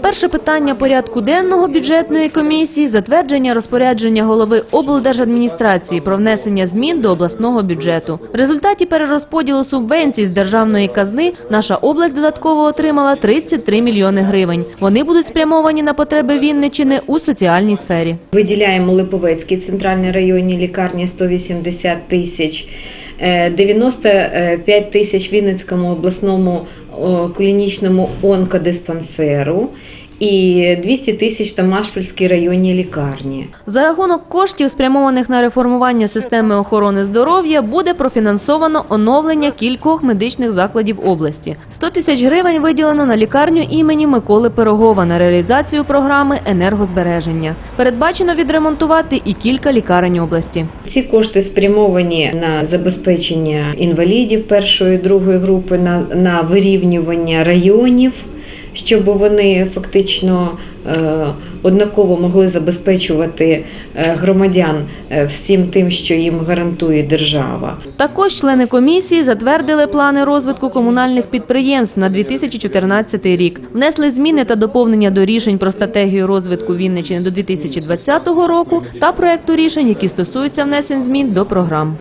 Перше питання порядку денного бюджетної комісії – затвердження розпорядження голови облдержадміністрації про внесення змін до обласного бюджету. В результаті перерозподілу субвенцій з державної казни наша область додатково отримала 33 мільйони гривень. Вони будуть спрямовані на потреби Вінниччини у соціальній сфері. Виділяємо Липовецькій центральній районній лікарні 180 тисяч, 95 тисяч Вінницькому обласному клінічному онкодиспансеру і 200 тисяч Тамашпільській районній лікарні. За рахунок коштів, спрямованих на реформування системи охорони здоров'я, буде профінансовано оновлення кількох медичних закладів області. 100 тисяч гривень виділено на лікарню імені Миколи Пирогова на реалізацію програми енергозбереження. Передбачено відремонтувати і кілька лікарень області. Ці кошти спрямовані на забезпечення інвалідів першої і другої групи, на, на вирівнювання районів, щоб вони фактично е, однаково могли забезпечувати е, громадян е, всім тим, що їм гарантує держава. Також члени комісії затвердили плани розвитку комунальних підприємств на 2014 рік, внесли зміни та доповнення до рішень про стратегію розвитку Вінниччини до 2020 року та проекту рішень, які стосуються внесень змін до програм.